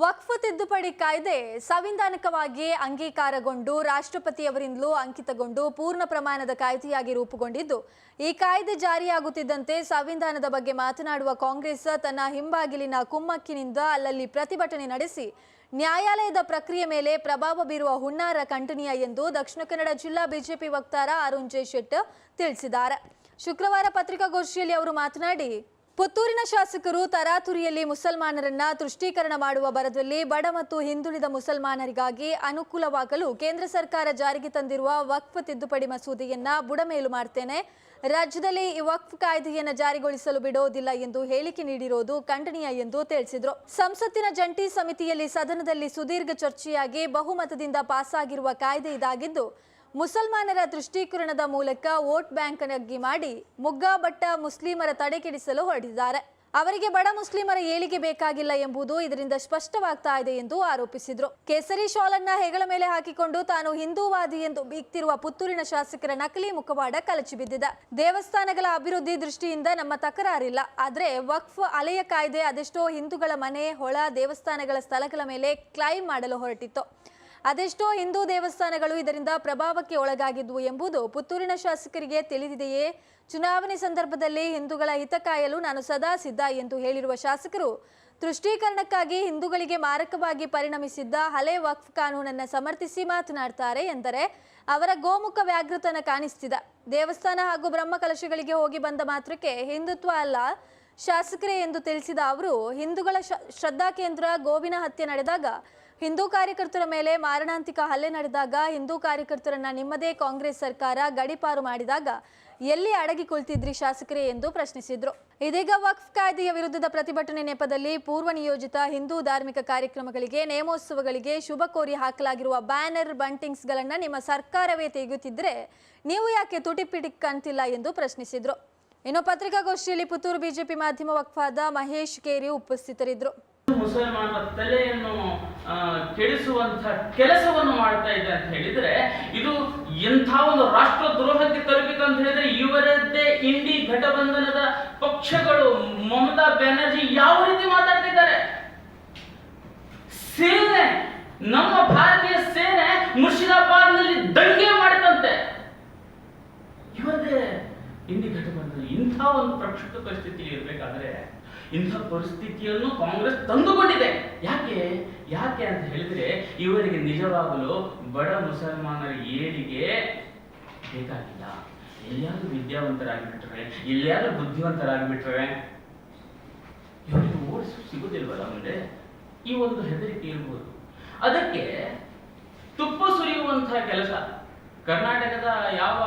ವಕ್ಫ್ ತಿದ್ದುಪಡಿ ಕಾಯ್ದೆ ಸಂವಿಧಾನಿಕವಾಗಿ ಅಂಗೀಕಾರಗೊಂಡು ರಾಷ್ಟ್ರಪತಿಯವರಿಂದಲೂ ಅಂಕಿತಗೊಂಡು ಪೂರ್ಣ ಪ್ರಮಾಣದ ಕಾಯ್ದೆಯಾಗಿ ರೂಪುಗೊಂಡಿದ್ದು, ಈ ಕಾಯ್ದೆ ಜಾರಿಯಾಗುತ್ತಿದ್ದಂತೆ ಸಂವಿಧಾನದ ಬಗ್ಗೆ ಮಾತನಾಡುವ ಕಾಂಗ್ರೆಸ್ ತನ್ನ ಹಿಂಬಾಗಿಲಿನ ಕುಮ್ಮಕ್ಕಿನಿಂದ ಅಲ್ಲಲ್ಲಿ ಪ್ರತಿಭಟನೆ ನಡೆಸಿ, ನ್ಯಾಯಾಲಯದ ಪ್ರಕ್ರಿಯೆ ಮೇಲೆ ಪ್ರಭಾವ ಬೀರುವ ಹುನ್ನಾರ ಕಂಠನೀಯ ಎಂದು ದಕ್ಷಿಣ ಕನ್ನಡ ಜಿಲ್ಲಾ ಬಿಜೆಪಿ ವಕ್ತಾರ ಅರುಣ್ ಜೆ ಶೆಟ್ ತಿಳಿಸಿದ್ದಾರೆ. ಶುಕ್ರವಾರ ಪತ್ರಿಕಾಗೋಷ್ಠಿಯಲ್ಲಿ ಅವರು ಮಾತನಾಡಿ ಪುತ್ತೂರಿನ ಶಾಸಕರು ತರಾತುರಿಯಲ್ಲಿ ಮುಸಲ್ಮಾನರನ್ನ ತುಷ್ಟೀಕರಣ ಮಾಡುವ ಬರದಲ್ಲಿ ಬಡ ಮತ್ತು ಹಿಂದುಳಿದ ಮುಸಲ್ಮಾನರಿಗಾಗಿ ಅನುಕೂಲವಾಗಲು ಕೇಂದ್ರ ಸರ್ಕಾರ ಜಾರಿಗೆ ತಂದಿರುವ ವಕ್ಫ್ ತಿದ್ದುಪಡಿ ಮಸೂದೆಯನ್ನ ಬುಡಮೇಲು ಮಾಡ್ತೇನೆ. ರಾಜ್ಯದಲ್ಲಿ ಈ ವಕ್ಫ್ ಕಾಯ್ದೆಯನ್ನು ಜಾರಿಗೊಳಿಸಲು ಬಿಡೋದಿಲ್ಲ ಎಂದು ಹೇಳಿಕೆ ನೀಡಿರೋದು ಖಂಡನೀಯ ಎಂದು ತಿಳಿಸಿದರು. ಸಂಸತ್ತಿನ ಜಂಟಿ ಸಮಿತಿಯಲ್ಲಿ ಸದನದಲ್ಲಿ ಸುದೀರ್ಘ ಚರ್ಚೆಯಾಗಿ ಬಹುಮತದಿಂದ ಪಾಸಾಗಿರುವ ಕಾಯ್ದೆ ಇದಾಗಿದ್ದು ಮುಸಲ್ಮಾನರ ದೃಷ್ಟೀಕರಣದ ಮೂಲಕ ವೋಟ್ ಬ್ಯಾಂಕ್ ನಗ್ಗಿ ಮಾಡಿ ಮುಗ್ಗಾಬಟ್ಟ ಮುಸ್ಲಿಮರ ತಡೆಕೆಡಿಸಲು ಹೊರಟಿದ್ದಾರೆ. ಅವರಿಗೆ ಬಡ ಮುಸ್ಲಿಮರ ಏಳಿಗೆ ಬೇಕಾಗಿಲ್ಲ ಎಂಬುದು ಇದರಿಂದ ಸ್ಪಷ್ಟವಾಗ್ತಾ ಇದೆ ಎಂದು ಆರೋಪಿಸಿದ್ರು. ಕೇಸರಿ ಶಾಲನ್ನ ಹೆಗಳ ಮೇಲೆ ಹಾಕಿಕೊಂಡು ತಾನು ಹಿಂದೂವಾದಿ ಎಂದು ಬೀಗ್ತಿರುವ ಪುತ್ತೂರಿನ ಶಾಸಕರ ನಕಲಿ ಮುಖವಾಡ ಕಲಚಿ ಬಿದ್ದಿದೆ. ದೇವಸ್ಥಾನಗಳ ಅಭಿವೃದ್ಧಿ ದೃಷ್ಟಿಯಿಂದ ನಮ್ಮ ತಕರಾರಿಲ್ಲ. ಆದ್ರೆ ವಕ್ಫ್ ಅಲೆಯ ಕಾಯ್ದೆ ಅದೆಷ್ಟೋ ಹಿಂದೂಗಳ ಮನೆ, ಹೊಳ, ದೇವಸ್ಥಾನಗಳ ಸ್ಥಳಗಳ ಮೇಲೆ ಕ್ಲೈಮ್ ಮಾಡಲು ಹೊರಟಿತ್ತು. ಅದೆಷ್ಟೋ ಹಿಂದೂ ದೇವಸ್ಥಾನಗಳು ಇದರಿಂದ ಪ್ರಭಾವಕ್ಕೆ ಒಳಗಾಗಿದ್ವು ಎಂಬುದು ಪುತ್ತೂರಿನ ಶಾಸಕರಿಗೆ ತಿಳಿದಿದೆಯೇ? ಚುನಾವಣೆ ಸಂದರ್ಭದಲ್ಲಿ ಹಿಂದೂಗಳ ಹಿತ ಕಾಯಲು ನಾನು ಸದಾ ಸಿದ್ಧ ಎಂದು ಹೇಳಿರುವ ಶಾಸಕರು, ತುಷ್ಟೀಕರಣಕ್ಕಾಗಿ ಹಿಂದೂಗಳಿಗೆ ಮಾರಕವಾಗಿ ಪರಿಣಮಿಸಿದ್ದ ಹಳೆ ವಕ್ಫ್ ಕಾನೂನನ್ನು ಸಮರ್ಥಿಸಿ ಮಾತನಾಡ್ತಾರೆ ಎಂದರೆ, ಅವರ ಗೋಮುಖ ವ್ಯಾಘ್ರತನ ಕಾಣಿಸ್ತಿದೆ. ದೇವಸ್ಥಾನ ಹಾಗೂ ಬ್ರಹ್ಮ ಕಲಶಗಳಿಗೆ ಹೋಗಿ ಬಂದ ಮಾತ್ರಕ್ಕೆ ಹಿಂದುತ್ವ ಅಲ್ಲ ಶಾಸಕರೇ ಎಂದು ತಿಳಿಸಿದ ಅವರು, ಹಿಂದೂಗಳ ಶ್ರದ್ಧಾ ಕೇಂದ್ರ ಗೋವಿನ ಹತ್ಯೆ ನಡೆದಾಗ ಹಿಂದೂ ಕಾರ್ಯಕರ್ತರ ಮೇಲೆ ಮಾರಣಾಂತಿಕ ಹಲ್ಲೆ ನಡೆದಾಗ ಹಿಂದೂ ಕಾರ್ಯಕರ್ತರನ್ನ ನಿಮ್ಮದೇ ಕಾಂಗ್ರೆಸ್ ಸರ್ಕಾರ ಗಡಿಪಾರು ಮಾಡಿದಾಗ ಎಲ್ಲಿ ಅಡಗಿ ಕುಳಿತಿದ್ರಿ ಶಾಸಕರೇ ಎಂದು ಪ್ರಶ್ನಿಸಿದ್ರು. ಇದೀಗ ವಕ್ಫ್ ಕಾಯ್ದೆಯ ವಿರುದ್ಧದ ಪ್ರತಿಭಟನೆ ನೆಪದಲ್ಲಿ ಪೂರ್ವ ನಿಯೋಜಿತ ಹಿಂದೂ ಧಾರ್ಮಿಕ ಕಾರ್ಯಕ್ರಮಗಳಿಗೆ, ನೇಮೋತ್ಸವಗಳಿಗೆ ಶುಭ ಕೋರಿ ಹಾಕಲಾಗಿರುವ ಬ್ಯಾನರ್ ಬಂಟಿಂಗ್ಸ್ಗಳನ್ನ ನಿಮ್ಮ ಸರ್ಕಾರವೇ ತೆಗೆಯುತ್ತಿದ್ರೆ ನೀವು ಯಾಕೆ ತುಟಿಪಿಟಿ ಕಾಣ್ತಿಲ್ಲ ಎಂದು ಪ್ರಶ್ನಿಸಿದ್ರು. ಇನ್ನು ಪತ್ರಿಕಾಗೋಷ್ಠಿಯಲ್ಲಿ ಪುತ್ತೂರು ಬಿಜೆಪಿ ಮಾಧ್ಯಮ ವಕ್ಫಾದ ಮಹೇಶ್ ಕೇರಿ ಉಪಸ್ಥಿತರಿದ್ದರು ಮುಸಲ್ಮಾನರ ತಲೆಯನ್ನು ತಿಳಿಸುವಂತ ಕೆಲಸವನ್ನು ಮಾಡ್ತಾ ಇದೆ ಅಂತ ಹೇಳಿದ್ರೆ, ಇದು ಎಂಥ ಒಂದು ರಾಷ್ಟ್ರ ದ್ರೋಹಕ್ಕೆ ತಲುಪಿತು ಅಂತ ಹೇಳಿದ್ರೆ, ಇವರದ್ದೇ ಇಂಡಿ ಘಟಬಂಧನದ ಪಕ್ಷಗಳು, ಮಮತಾ ಬ್ಯಾನರ್ಜಿ ಯಾವ ರೀತಿ ಮಾತಾಡ್ತಿದ್ದಾರೆ? ಸೇನೆ, ನಮ್ಮ ಭಾರತೀಯ ಸೇನೆ ಮುರ್ಷಿದಾಬಾದ್ನಲ್ಲಿ ದಂಗೆ ಮಾಡಿದಂತೆ ಇವರದೇ ಇಂಡಿ ಘಟಬಂಧನ, ಇಂಥ ಒಂದು ಪ್ರಕ್ಷುಬ್ಧ ಪರಿಸ್ಥಿತಿ ಇರಬೇಕಾದ್ರೆ ಇಂಥ ಪರಿಸ್ಥಿತಿಯನ್ನು ಕಾಂಗ್ರೆಸ್ ತಂದುಕೊಂಡಿದೆ. ಯಾಕೆ? ಯಾಕೆ ಅಂತ ಹೇಳಿದ್ರೆ ಇವರಿಗೆ ನಿಜವಾಗಲು ಬಡ ಮುಸಲ್ಮಾನರ ಏಳಿಗೆ ಬೇಕಾಗಿಲ್ಲ. ಎಲ್ಲಿಯಾದ್ರೂ ವಿದ್ಯಾವಂತರಾಗಿಬಿಟ್ರೆ, ಎಲ್ಲಿಯಾದ್ರೂ ಬುದ್ಧಿವಂತರಾಗಿಬಿಟ್ರೆ ಇವರಿಗೆ ಓಡಿಸು ಸಿಗುದಿಲ್ವಲ್ಲ ಮುಂದೆ? ಈ ಒಂದು ಹೆದರಿಕೆ ಇರ್ಬೋದು. ಅದಕ್ಕೆ ತುಪ್ಪ ಸುರಿಯುವಂತಹ ಕೆಲಸ, ಕರ್ನಾಟಕದ ಯಾವ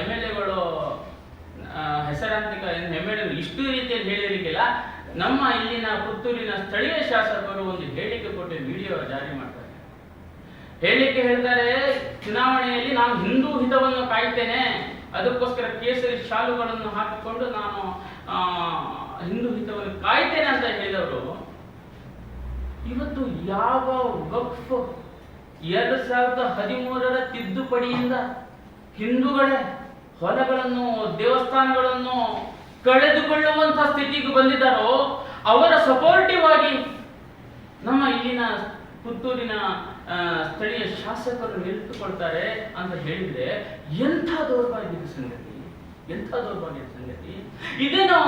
ಎಂ ಎಲ್ ಎಗಳು ಹೆಸರಾಂತಿಕ ಎಂ ಎಲ್ ಇಷ್ಟು ರೀತಿಯಲ್ಲಿ ಹೇಳಿರಲಿಕ್ಕಿಲ್ಲ ನಮ್ಮ ಇಲ್ಲಿನ ಪುತ್ತೂರಿನ ಸ್ಥಳೀಯ ಶಾಸಕರು ಒಂದು ಹೇಳಿಕೆ ಕೊಟ್ಟು ವಿಡಿಯೋ ಜಾರಿ ಮಾಡ್ತಾರೆ. ಹೇಳಿಕೆ ಹೇಳ್ತಾರೆ, ಚುನಾವಣೆಯಲ್ಲಿ ನಾನು ಹಿಂದೂ ಹಿತವನ್ನು ಕಾಯ್ತೇನೆ. ಅದಕ್ಕೋಸ್ಕರ ಕೇಸರಿ ಶಾಲುಗಳನ್ನು ಹಾಕಿಕೊಂಡು ನಾನು ಹಿಂದೂ ಹಿತವನ್ನು ಕಾಯ್ತೇನೆ ಅಂತ ಹೇಳಿದವರು, ಇವತ್ತು ಯಾವ ವಕ್ಫ್ ಎರಡು ಸಾವಿರದ ಹದಿಮೂರರ ತಿದ್ದುಪಡಿಯಿಂದ ಹಿಂದೂಗಳೇ ಹೊಲಗಳನ್ನು, ದೇವಸ್ಥಾನಗಳನ್ನು ಕಳೆದುಕೊಳ್ಳುವಂತ ಸ್ಥಿತಿಗೆ ಬಂದಿದ್ದಾರೋ, ಅವರ ಸಪೋರ್ಟಿವ್ ಆಗಿ ನಮ್ಮ ಇಲ್ಲಿನ ಪುತ್ತೂರಿನ ಸ್ಥಳೀಯ ಶಾಸಕರು ನಿಂತುಕೊಳ್ತಾರೆ ಅಂತ ಹೇಳಿದ್ರೆ ಎಂಥ ದೌರ್ಭಾಗ್ಯದ ಸಂಗತಿ? ಎಂಥ ದೌರ್ಭಾಗ್ಯದ ಸಂಗತಿ? ಇದೇನು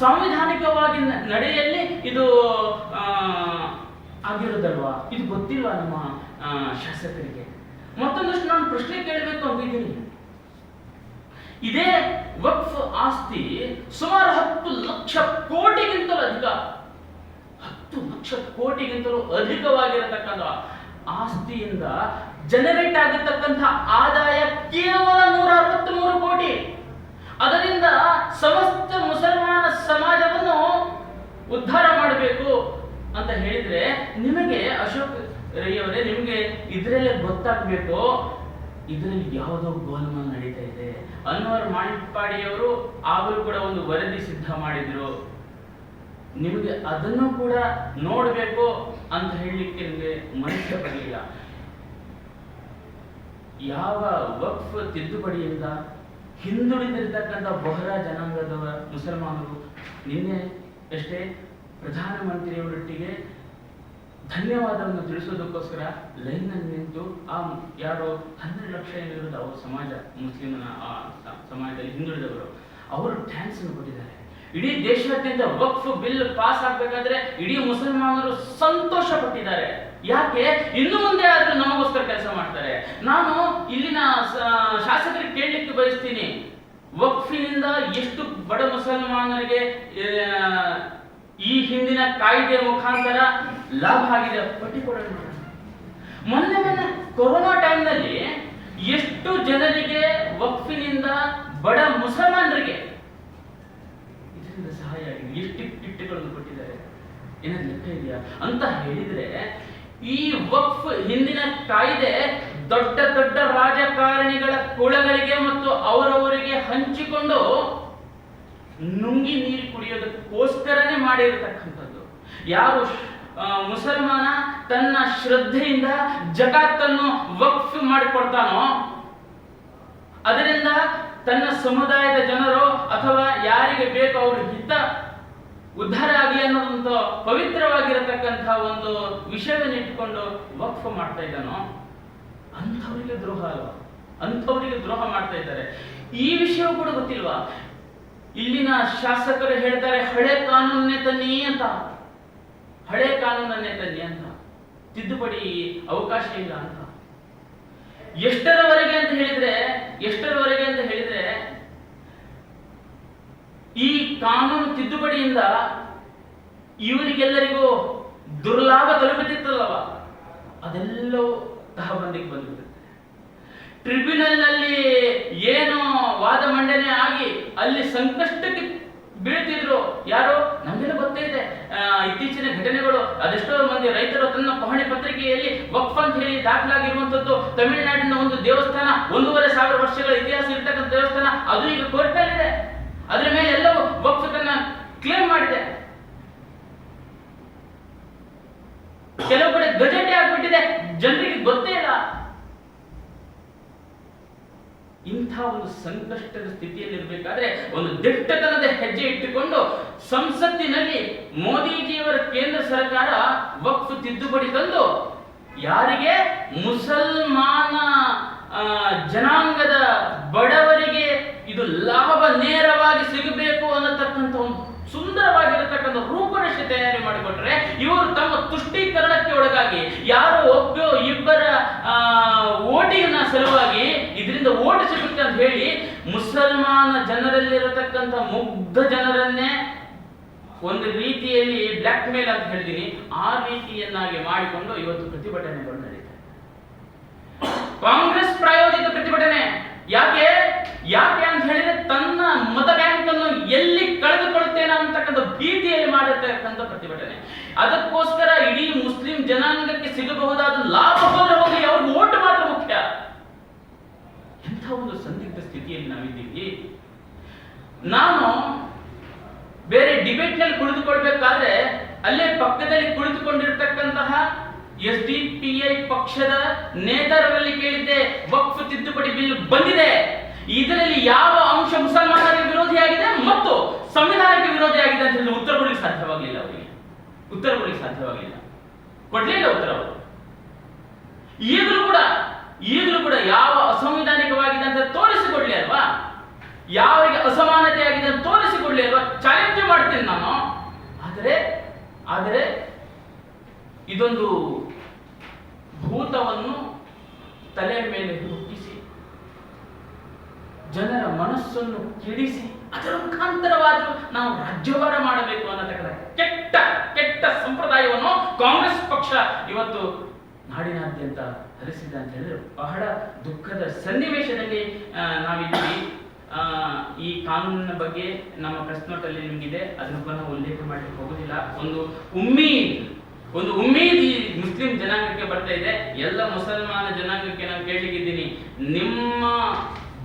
ಸಾಂವಿಧಾನಿಕವಾಗಿ ನಡೆಯಲ್ಲಿ ಇದು ಆಗಿರೋದಲ್ವಾ ಇದು ಗೊತ್ತಿಲ್ಲ ನಮ್ಮ ಶಾಸಕರಿಗೆ? ಮತ್ತೊಂದಷ್ಟು ನಾನು ಪ್ರಶ್ನೆ ಕೇಳಬೇಕು ಅಂತಿದ್ದೀನಿ. ಇದೇ ಆಸ್ತಿ ಸುಮಾರು ಹತ್ತು ಲಕ್ಷ ಕೋಟಿಗಿಂತಲೂ ಅಧಿಕ. ಹತ್ತು ಲಕ್ಷ ಕೋಟಿಗಿಂತಲೂ ಅಧಿಕವಾಗಿರತಕ್ಕಂಥ ಆಸ್ತಿಯಿಂದ ಜನರೇಟ್ ಆಗಿರ್ತಕ್ಕಂಥ ಆದಾಯ ಕೇವಲ ನೂರ ಅರವತ್ಮೂರು ಕೋಟಿ. ಅದರಿಂದ ಸಮಸ್ತ ಮುಸಲ್ಮಾನ ಸಮಾಜವನ್ನು ಉದ್ಧಾರ ಮಾಡಬೇಕು ಅಂತ ಹೇಳಿದ್ರೆ ನಿಮಗೆ ಅಶೋಕ್ ರೈ ಅವರೇ ನಿಮಗೆ ಇದರಲ್ಲೇ ಗೊತ್ತಾಗಬೇಕು. ಇದರಲ್ಲಿ ಯಾವುದೋ ಗೋಲ್ಮಾಲ್ ನಡೀತಾ ಇದೆ. ಅನ್ವರ್ ಮಾಣಿಪ್ಪಾಡಿಯವರು ಆಗಲೂ ಕೂಡ ಒಂದು ವರದಿ ಸಿದ್ಧ ಮಾಡಿದ್ರು. ನಿಮಗೆ ಅದನ್ನು ಕೂಡ ನೋಡಬೇಕು ಅಂತ ಹೇಳಲಿಕ್ಕೆ ನಿಮಗೆ ಮನಸ್ಸು ಬರಲಿಲ್ಲ. ಯಾವ ವಕ್ಫ್ ತಿದ್ದುಪಡಿಯಿಂದ ಹಿಂದುಳಿದಿರ್ತಕ್ಕಂಥ ಬೊಹರಾ ಜನಾಂಗದವರ ಮುಸಲ್ಮಾನರು ನಿನ್ನೆ ಅಷ್ಟೇ ಪ್ರಧಾನಮಂತ್ರಿಯವರೊಟ್ಟಿಗೆ ಧನ್ಯವಾದವನ್ನು ತಿಳಿಸೋದಕ್ಕೋಸ್ಕರ ಲೈನ್ನಲ್ಲಿ ನಿಂತು ಆ ಯಾರು ಹನ್ನೆರಡು ಲಕ್ಷ ಏನಿರೋದು ಅವ್ರ ಸಮಾಜ, ಮುಸ್ಲಿಮನ ಆ ಸಮಾಜದಲ್ಲಿ ಹಿಂದುಳಿದವರು, ಅವರು ಥ್ಯಾಂಕ್ಸ್ ಅನ್ನು ಕೊಟ್ಟಿದ್ದಾರೆ. ಇಡೀ ದೇಶಾದ್ಯಂತ ವಕ್ಫ್ ಬಿಲ್ ಪಾಸ್ ಆಗ್ಬೇಕಾದ್ರೆ ಇಡೀ ಮುಸಲ್ಮಾನರು ಸಂತೋಷ ಪಟ್ಟಿದ್ದಾರೆ ಯಾಕೆ? ಇನ್ನು ಮುಂದೆ ಆದ್ರೂ ನಮಗೋಸ್ಕರ ಕೆಲಸ ಮಾಡ್ತಾರೆ. ನಾನು ಇಲ್ಲಿನ ಶಾಸಕರಿಗೆ ಕೇಳಲಿಕ್ಕೆ ಬಯಸ್ತೀನಿ. ವಕ್ಫಿನಿಂದ ಎಷ್ಟು ಬಡ ಮುಸಲ್ಮಾನರಿಗೆ ಈ ಹಿಂದಿನ ಕಾಯ್ದೆ ಮುಖಾಂತರ ಲಾಭ ಆಗಿದೆ ಪಟ್ಟಿ ಕೊಡೋಣ. ಮೊನ್ನೆ ಮೊನ್ನೆ ಕೊರೋನಾ ಟೈಮ್ನಲ್ಲಿ ಎಷ್ಟು ಜನರಿಗೆ ವಕ್ಫಿನಿಂದ ಬಡ ಮುಸಲ್ಮಾನರಿಗೆ ಇದರಿಂದ ಸಹಾಯ ಆಗಿದೆ. ಎಷ್ಟು ಕಿಟ್ಗಳನ್ನು ಕೊಟ್ಟಿದ್ದಾರೆ. ಏನಾದ್ರು ಲೆಕ್ಕ ಇದೆಯಾ? ಅಂತ ಹೇಳಿದ್ರೆ ಈ ವಕ್ಫ್ ಹಿಂದಿನ ಕಾಯ್ದೆ ದೊಡ್ಡ ದೊಡ್ಡ ರಾಜಕಾರಣಿಗಳ ಕುಳಗಳಿಗೆ ಮತ್ತು ಅವರವರಿಗೆ ಹಂಚಿಕೊಂಡು ನುಂಗಿ ನೀರು ಕುಡಿಯೋದಕ್ಕೋಸ್ಕರನೇ ಮಾಡಿರತಕ್ಕಂಥದ್ದು. ಆ, ಮುಸಲ್ಮಾನ ತನ್ನ ಶ್ರದ್ಧೆಯಿಂದ ಜಕಾತನ್ನು ವಕ್ಫ್ ಮಾಡಿಕೊಡ್ತಾನೋ, ಅದರಿಂದ ತನ್ನ ಸಮುದಾಯದ ಜನರು ಅಥವಾ ಯಾರಿಗೆ ಬೇಕು ಅವ್ರ ಹಿತ ಉದ್ಧಾರ ಆಗಲಿ ಅನ್ನೋದಂತ ಪವಿತ್ರವಾಗಿರತಕ್ಕಂಥ ಒಂದು ವಿಷಯವನ್ನು ಇಟ್ಟುಕೊಂಡು ವಕ್ಫ್ ಮಾಡ್ತಾ ಇದ್ದಾನೋ, ಅಂಥವರಿಗೆ ದ್ರೋಹ ಅಲ್ವಾ? ಅಂಥವರಿಗೆ ದ್ರೋಹ ಮಾಡ್ತಾ ಇದ್ದಾರೆ. ಈ ವಿಷಯ ಕೂಡ ಗೊತ್ತಿಲ್ವಾ? ಇಲ್ಲಿನ ಶಾಸಕರು ಹೇಳ್ತಾರೆ, ಹಳೆ ಕಾನೂನೇ ತನ್ನಿ ಅಂತ. ಹಳೆ ಕಾನೂನನ್ನೇ ತನ್ನಿ ಅಂತ, ತಿದ್ದುಪಡಿ ಅವಕಾಶ ಇಲ್ಲ ಅಂತ. ಎಷ್ಟರವರೆಗೆ ಅಂತ ಹೇಳಿದ್ರೆ, ಎಷ್ಟರವರೆಗೆ ಅಂತ ಹೇಳಿದ್ರೆ, ಈ ಕಾನೂನು ತಿದ್ದುಪಡಿಯಿಂದ ಇವರಿಗೆಲ್ಲರಿಗೂ ದುರ್ಲಾಭ ತಲುಪುತ್ತಿತ್ತಲ್ಲವ? ಅದೆಲ್ಲವೂ ತಹಬಂದಿಗೆ ಬಂದ್ಬಿಡುತ್ತೆ. ಟ್ರಿಬ್ಯುನಲ್ನಲ್ಲಿ ಏನು ವಾದ ಮಂಡನೆ ಆಗಿ ಅಲ್ಲಿ ಸಂಕಷ್ಟಕ್ಕೆ ಬೀಳ್ತಿದ್ರು. ಯಾರು? ನಮಗೆಲ್ಲ ಗೊತ್ತೇ ಇದೆ. ಇತ್ತೀಚಿನ ಘಟನೆಗಳು ಅದೆಷ್ಟೋ ಮಂದಿ ರೈತರು ತನ್ನ ಪಹಣಿ ಪತ್ರಿಕೆಯಲ್ಲಿ ವಕ್ಫ್ ಅಂತ ಹೇಳಿ ದಾಖಲಾಗಿರುವಂತದ್ದು ತಮಿಳುನಾಡಿನ ಒಂದು ದೇವಸ್ಥಾನ ಒಂದೂವರೆ ಸಾವಿರ ವರ್ಷಗಳ ಇತಿಹಾಸ ಇರ್ತಕ್ಕಂಥ ದೇವಸ್ಥಾನ, ಅದು ಈಗ ಕೋರ್ಟಲ್ಲಿದೆ ಅದರ ಮೇಲೆ ಎಲ್ಲವೂ ವಕ್ಫ್ ತನ್ನ ಕ್ಲೇಮ್ ಮಾಡಿದೆ ಕೆಲವು ಕಡೆ ಗಜೆಟ್ ಆಗ್ಬಿಟ್ಟಿದೆ ಜನರಿಗೆ ಗೊತ್ತೇ ಇಲ್ಲ ಇಂಥ ಒಂದು ಸಂಕಷ್ಟದ ಸ್ಥಿತಿಯಲ್ಲಿರಬೇಕಾದ್ರೆ ಒಂದು ದಿಟ್ಟತನದ ಹೆಜ್ಜೆ ಇಟ್ಟುಕೊಂಡು ಸಂಸತ್ತಿನಲ್ಲಿ ಮೋದಿಜಿಯವರ ಕೇಂದ್ರ ಸರ್ಕಾರ ವಕ್ಫ್ ತಿದ್ದುಪಡಿ ತಂದು ಯಾರಿಗೆ? ಮುಸಲ್ಮಾನ ಜನಾಂಗದ ಬಡವರಿಗೆ ಇದು ಲಾಭ ನೇರವಾಗಿ ಸಿಗಬೇಕು ಸುಂದರವಾಗಿರತಕ್ಕಂಥ ರೂಪರೇಷೆ ತಯಾರಿ ಮಾಡಿಕೊಟ್ರೆ ಇವರು ತಮ್ಮ ತುಷ್ಟೀಕರಣಕ್ಕೆ ಒಳಗಾಗಿ ಯಾರೋ ಒಬ್ಬ ಇಬ್ಬರ ಓಟಿಯನ್ನ ಸಲುವಾಗಿ ಇದರಿಂದ ಓಟ್ ಸಿಗುತ್ತೆ ಅಂತ ಹೇಳಿ ಮುಸಲ್ಮಾನ ಜನರಲ್ಲಿರತಕ್ಕಂಥ ಮುಗ್ಧ ಜನರನ್ನೇ ಒಂದು ರೀತಿಯಲ್ಲಿ ಬ್ಲ್ಯಾಕ್ ಮೇಲ್ ಅಂತ ಹೇಳ್ತೀನಿ. ಆ ರೀತಿಯನ್ನಾಗಿ ಮಾಡಿಕೊಂಡು ಇವತ್ತು ಪ್ರತಿಭಟನೆಗಳು ನಡೀತಾರೆ ಕಾಂಗ್ರೆಸ್ ಪ್ರಾಯೋಜಿತ ಪ್ರತಿಭಟನೆ. ಯಾಕೆ? ಯಾಕೆ ಅಂತ ಹೇಳಿದ್ರೆ ತನ್ನ ಮತ ಬ್ಯಾಂಕ್ ಅನ್ನು ಎಲ್ಲಿ ಕಳೆದುಕೊಳ್ತೇನೆ ಅಂತಕ್ಕಂಥ ಭೀತಿಯಲ್ಲಿ ಮಾಡಿರ್ತಕ್ಕಂಥ ಪ್ರತಿಭಟನೆ. ಅದಕ್ಕೋಸ್ಕರ ಇಡೀ ಮುಸ್ಲಿಂ ಜನಾಂಗಕ್ಕೆ ಸಿಗಬಹುದಾದ ಲಾಭ ಹೋದ್ರೆ ಹೋಗಲಿ, ಅವ್ರಿಗೆ ಓಟ್ ಮಾತ್ರ ಮುಖ್ಯ. ಎಂಥ ಒಂದು ಸಂದಿಗ್ಧ ಸ್ಥಿತಿಯಲ್ಲಿ ನಾವಿದ್ದೀವಿ? ನಾನು ಬೇರೆ ಡಿಬೇಟ್ನಲ್ಲಿ ಕುಳಿತುಕೊಳ್ಬೇಕಾದ್ರೆ, ಅಲ್ಲೇ ಪಕ್ಕದಲ್ಲಿ ಕುಳಿತುಕೊಂಡಿರ್ತಕ್ಕಂತಹ ಎಸ್ ಡಿ ಪಿ ಐ ಪಕ್ಷದ ನೇತಾರರಲ್ಲಿ ಕೇಳಿದ್ದೆ, ವಕ್ಫ್ ತಿದ್ದುಪಡಿ ಬಿಲ್ ಬಂದಿದೆ. ಇದರಲ್ಲಿ ಯಾವ ಅಂಶ ಮುಸಲ್ಮಾನರಿಗೆ ವಿರೋಧಿಯಾಗಿದೆ ಮತ್ತು ಸಂವಿಧಾನಕ್ಕೆ ವಿರೋಧಿಯಾಗಿದೆ ಅಂತ ಹೇಳಿ ಉತ್ತರ ಕೊಡಲಿಕ್ಕೆ ಸಾಧ್ಯವಾಗಲಿಲ್ಲ ಅವರಿಗೆ. ಉತ್ತರ ಕೊಡಲಿಕ್ಕೆ ಸಾಧ್ಯವಾಗಲಿಲ್ಲ ಕೊಡ್ಲಿಲ್ಲ ಉತ್ತರ ಅವರು. ಈಗಲೂ ಕೂಡ ಈಗಲೂ ಕೂಡ ಯಾವ ಅಸಂವಿಧಾನಿಕವಾಗಿದೆ ಅಂತ ತೋರಿಸಿಕೊಡ್ಲಿ ಅಲ್ವಾ? ಯಾವರಿಗೆ ಅಸಮಾನತೆ ಆಗಿದೆ ಅಂತ ತೋರಿಸಿಕೊಡ್ಲಿ ಅಲ್ವಾ? ಚಾಲೆಂಜ್ ಮಾಡ್ತೀನಿ ನಾನು. ಆದರೆ ಆದರೆ ಇದೊಂದು ಭೂತವನ್ನು ತಲೆ ಮೇಲೆ ಜನರ ಮನಸ್ಸನ್ನು ಕೆಡಿಸಿ ಅದರ ಮುಖಾಂತರವಾದರೂ ನಾವು ರಾಜ್ಯಭಾರ ಮಾಡಬೇಕು ಅನ್ನತಕ್ಕಂಥ ಕೆಟ್ಟ ಕೆಟ್ಟ ಸಂಪ್ರದಾಯವನ್ನು ಕಾಂಗ್ರೆಸ್ ಪಕ್ಷ ಇವತ್ತು ನಾಡಿನಾದ್ಯಂತ ಹರಿಸಿದೆ ಅಂತ ಹೇಳಿದ್ರೆ. ಬಹಳ ದುಃಖದ ಸನ್ನಿವೇಶದಲ್ಲಿ ನಾವಿದ್ದೀವಿ. ಈ ಕಾನೂನಿನ ಬಗ್ಗೆ ನಮ್ಮ ಪ್ರೆಸ್ ನೋಟ್ ಅಲ್ಲಿ ನಿಮಗಿದೆ. ಅದನ್ನು ಉಲ್ಲೇಖ ಮಾಡಲಿಕ್ಕೆ ಹೋಗುದಿಲ್ಲ. ಒಂದು ಉಮ್ಮೀದ್ ಒಂದು ಉಮ್ಮೀದ್ ಈ ಮುಸ್ಲಿಂ ಜನಾಂಗಕ್ಕೆ ಬರ್ತಾ ಇದೆ. ಎಲ್ಲ ಮುಸಲ್ಮಾನ ಜನಾಂಗಕ್ಕೆ ನಾನು ಕೇಳಲಿಕ್ಕಿದ್ದೀನಿ. ನಿಮ್ಮ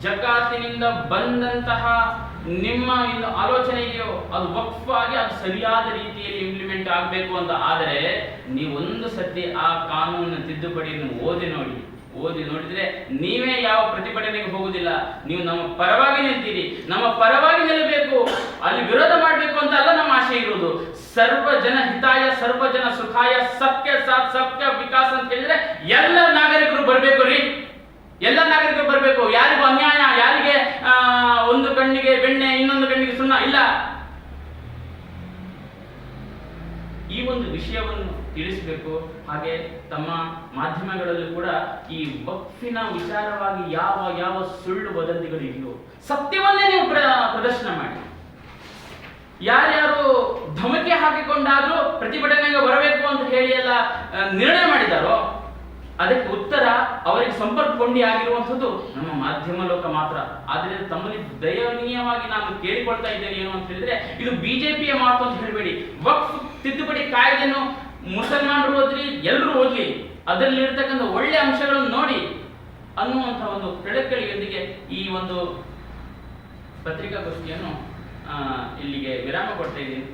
ಜಕಾತಿನಿಂದ ಬಂದಂತಹ ನಿಮ್ಮ ಇನ್ನು ಆಲೋಚನೆ ಇದೆಯೋ ಅದು ವಕ್ಫ್ ಅದು ಸರಿಯಾದ ರೀತಿಯಲ್ಲಿ ಇಂಪ್ಲಿಮೆಂಟ್ ಆಗಬೇಕು ಅಂತ ಆದರೆ ನೀವೊಂದು ಸತಿ ಆ ಕಾನೂನಿನ ತಿದ್ದುಪಡಿಯನ್ನು ಓದಿ ನೋಡಿ. ಓದಿ ನೋಡಿದ್ರೆ ನೀವೇ ಯಾವ ಪ್ರತಿಭಟನೆಗೆ ಹೋಗುದಿಲ್ಲ ನೀವು ನಮ್ಮ ಪರವಾಗಿ ನಿಲ್ತೀರಿ ನಮ್ಮ ಪರವಾಗಿ ನಿಲ್ಲಬೇಕು. ಅಲ್ಲಿ ವಿರೋಧ ಮಾಡಬೇಕು ಅಂತ ಅಲ್ಲ ನಮ್ಮ ಆಶೆ ಇರುವುದು. ಸರ್ವ ಜನ ಹಿತಾಯ, ಸರ್ವ ಜನ ಸುಖಾಯ, ಸತ್ಯ ಸಾಥ್ ಸಬ್ಕೆ ವಿಕಾಸ್ ಅಂತ ಹೇಳಿದ್ರೆ ಎಲ್ಲ ನಾಗರಿಕರು ಬರಬೇಕು ರೀ. ಎಲ್ಲ ನಾಗರಿಕರು ಬರಬೇಕು. ಯಾರಿಗೂ ಅನ್ಯಾಯ, ಯಾರಿಗೆ ಒಂದು ಕಣ್ಣಿಗೆ ಬೆಣ್ಣೆ, ಇನ್ನೊಂದು ಕಣ್ಣಿಗೆ ಸುಣ್ಣ ಇಲ್ಲ. ಈ ಒಂದು ವಿಷಯವನ್ನು ತಿಳಿಸಬೇಕು. ಹಾಗೆ ತಮ್ಮ ಮಾಧ್ಯಮಗಳಲ್ಲೂ ಕೂಡ ಈ ವಕ್ಫಿನ ವಿಚಾರವಾಗಿ ಯಾವ ಯಾವ ಸುಳ್ಳು ವದಂತಿಗಳು ಇದೆಯೋ ಸತ್ಯವನ್ನೇ ನೀವು ಪ್ರ- ಪ್ರದರ್ಶನ ಮಾಡಿ. ಯಾರ್ಯಾರು ಧಮಕಿ ಹಾಕಿಕೊಂಡಾದ್ರೂ ಪ್ರತಿಭಟನೆಗೆ ಬರಬೇಕು ಅಂತ ಹೇಳಿ ಎಲ್ಲ ನಿರ್ಣಯ ಮಾಡಿದಾರೋ ಅದಕ್ಕೆ ಉತ್ತರ ಅವರಿಗೆ ಸಂಪರ್ಕಗೊಂಡಿ ಆಗಿರುವಂಥದ್ದು ನಮ್ಮ ಮಾಧ್ಯಮ ಲೋಕ ಮಾತ್ರ. ಆದರೆ ತಮ್ಮಲ್ಲಿ ದಯನೀಯವಾಗಿ ನಾನು ಕೇಳಿಕೊಳ್ತಾ ಇದ್ದೇನೆ ಏನು ಅಂತ ಹೇಳಿದ್ರೆ, ಇದು ಬಿಜೆಪಿಯ ಮಾತು ಅಂತ ಹೇಳಬೇಡಿ. ವಕ್ಫ್, ತಿದ್ದುಪಡಿ ಕಾಯ್ದೆಯನ್ನು ಮುಸಲ್ಮಾನರು ಓದ್ಲಿ ಎಲ್ಲರೂ ಓದ್ಲಿ ಅದರಲ್ಲಿ ಇರ್ತಕ್ಕಂಥ ಒಳ್ಳೆ ಅಂಶಗಳನ್ನು ನೋಡಿ ಅನ್ನುವಂಥ ಒಂದು ಕಳಕಳಿಯೊಂದಿಗೆ ಈ ಒಂದು ಪತ್ರಿಕಾಗೋಷ್ಠಿಯನ್ನು ಇಲ್ಲಿಗೆ ವಿರಾಮ ಕೊಡ್ತಾ ಇದ್ದೀನಿ.